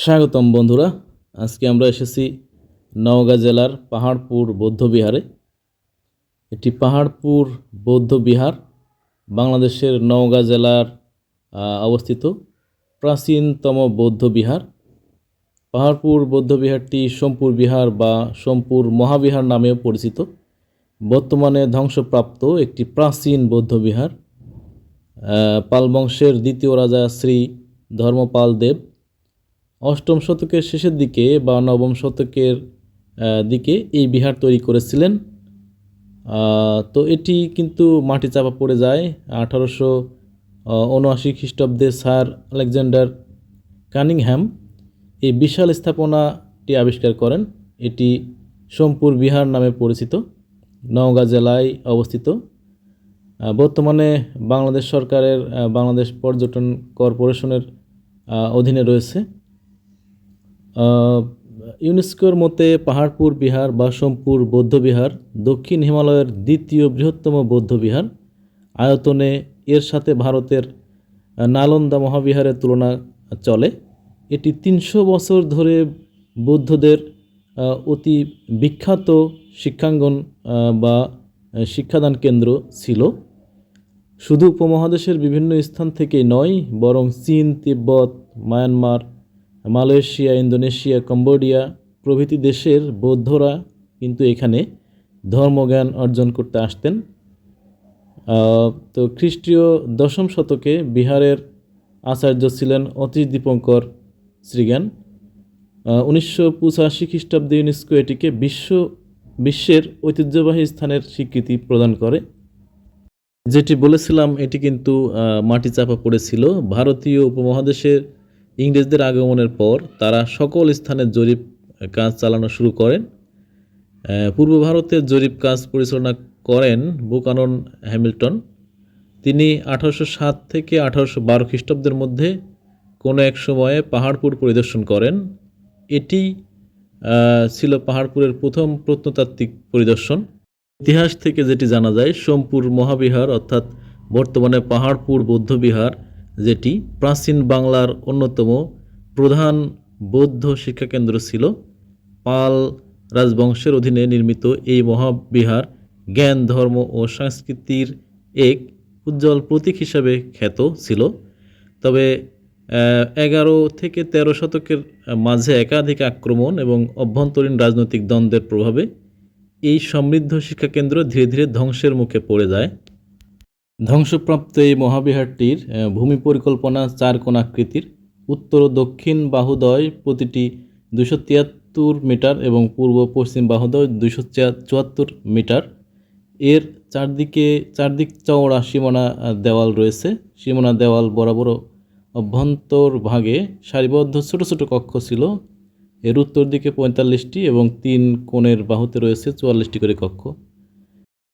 স্বাগতম বন্ধুরা। আজকে আমরা এসেছি নওগাঁ জেলার পাহাড়পুর বৌদ্ধবিহারে এটি পাহাড়পুর বৌদ্ধবিহার বাংলাদেশের নওগাঁ জেলার অবস্থিত প্রাচীনতম বৌদ্ধবিহার পাহাড়পুর বৌদ্ধবিহারটি সোমপুর বিহার বা সোমপুর মহাবিহার নামেও পরিচিত। বর্তমানে ধ্বংসপ্রাপ্ত একটি প্রাচীন বৌদ্ধবিহার পাল বংশের দ্বিতীয় রাজা শ্রী ধর্মপাল দেব অষ্টম শতকের শেষের দিকে বা নবম শতকের দিকে এই বিহার তৈরি করেছিলেন। তো এটি কিন্তু মাটি চাপা পড়ে যায়। আঠারোশো উনআশি খ্রিস্টাব্দে স্যার আলেকজান্ডার কানিংহ্যাম এই বিশাল স্থাপনাটি আবিষ্কার করেন। এটি সোমপুর বিহার নামে পরিচিত, নওগাঁ জেলায় অবস্থিত। বর্তমানে বাংলাদেশ সরকারের বাংলাদেশ পর্যটন কর্পোরেশনের অধীনে রয়েছে। ইউনেস্কোর মতে পাহাড়পুর বিহার বা সোমপুর বৌদ্ধবিহার দক্ষিণ হিমালয়ের দ্বিতীয় বৃহত্তম বৌদ্ধবিহার আয়তনে এর সাথে ভারতের নালন্দা মহাবিহারের তুলনা চলে। এটি তিনশো বছর ধরে বৌদ্ধদের অতি বিখ্যাত শিক্ষাঙ্গন বা শিক্ষাদান কেন্দ্র ছিল। শুধু উপমহাদেশের বিভিন্ন স্থান থেকেই নয়, বরং চীন, তিব্বত, মায়ানমার মালয়েশিয়া, ইন্দোনেশিয়া, কম্বোডিয়া প্রভৃতি দেশের বৌদ্ধরা কিন্তু এখানে ধর্মজ্ঞান অর্জন করতে আসতেন। তো খ্রিস্টীয় দশম শতকে বিহারের আচার্য ছিলেন অতীশ দীপঙ্কর শ্রীজ্ঞান। উনিশশো পঁচাশি খ্রিস্টাব্দে ইউনেস্কো এটিকে বিশ্ব, বিশ্বের ঐতিহ্যবাহী স্থানের স্বীকৃতি প্রদান করে। যেটি বলেছিলাম, এটি কিন্তু মাটি চাপা পড়েছিল। ভারতীয় উপমহাদেশের ইংরেজদের আগমনের পর তারা সকল স্থানে জরিপ কাজ চালানো শুরু করেন। পূর্ব ভারতের জরিপ কাজ পরিচালনা করেন বুকানন হ্যামিল্টন। তিনি আঠারোশো সাত থেকে আঠারোশো বারো খ্রিস্টাব্দের মধ্যে কোনো এক সময়ে পাহাড়পুর পরিদর্শন করেন। এটি ছিল পাহাড়পুরের প্রথম প্রত্নতাত্ত্বিক পরিদর্শন। ইতিহাস থেকে যেটি জানা যায়, সোমপুর মহাবিহার অর্থাৎ বর্তমানে পাহাড়পুর বৌদ্ধবিহার যেটি প্রাচীন বাংলার অন্যতম প্রধান বৌদ্ধ শিক্ষাকেন্দ্র ছিল। পাল রাজবংশের অধীনে নির্মিত এই মহাবিহার জ্ঞান, ধর্ম ও সংস্কৃতির এক উজ্জ্বল প্রতীক হিসাবে খ্যাত ছিল। তবে এগারো থেকে তেরো শতকের মাঝে একাধিক আক্রমণ এবং অভ্যন্তরীণ রাজনৈতিক দ্বন্দ্বের প্রভাবে এই সমৃদ্ধ শিক্ষাকেন্দ্র ধীরে ধীরে ধ্বংসের মুখে পড়ে যায়। ধ্বংসপ্রাপ্ত এই মহাবিহারটির ভূমি পরিকল্পনা চার কোণ আকৃতির। উত্তর ও দক্ষিণ বাহুদয় প্রতিটি দুশো তিয়াত্তর মিটার এবং পূর্ব পশ্চিম বাহুদয় দুশো চুয়াত্তর মিটার। এর চারদিকে, চারদিক চওড়া সীমানা দেওয়াল রয়েছে। সীমানা দেওয়াল বরাবর অভ্যন্তর ভাগে সারিবদ্ধ ছোট ছোট কক্ষ ছিল। এর উত্তর দিকে পঁয়তাল্লিশটি এবং তিন কোণের বাহুতে রয়েছে চুয়াল্লিশটি করে কক্ষ।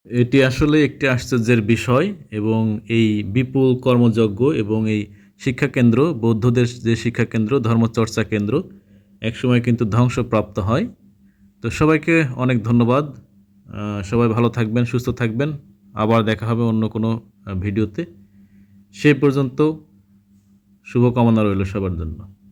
এটি আসলে একটি আশ্চর্যের বিষয় এবং এই বিপুল কর্মযজ্ঞ এবং এই শিক্ষাকেন্দ্র, বৌদ্ধদের যে শিক্ষাকেন্দ্র, ধর্মচর্চা কেন্দ্র, একসময় কিন্তু ধ্বংসপ্রাপ্ত হয়। তো সবাইকে অনেক ধন্যবাদ। সবাই ভালো থাকবেন, সুস্থ থাকবেন। আবার দেখা হবে অন্য কোনো ভিডিওতে। সেই পর্যন্ত শুভকামনা রইল সবার জন্য।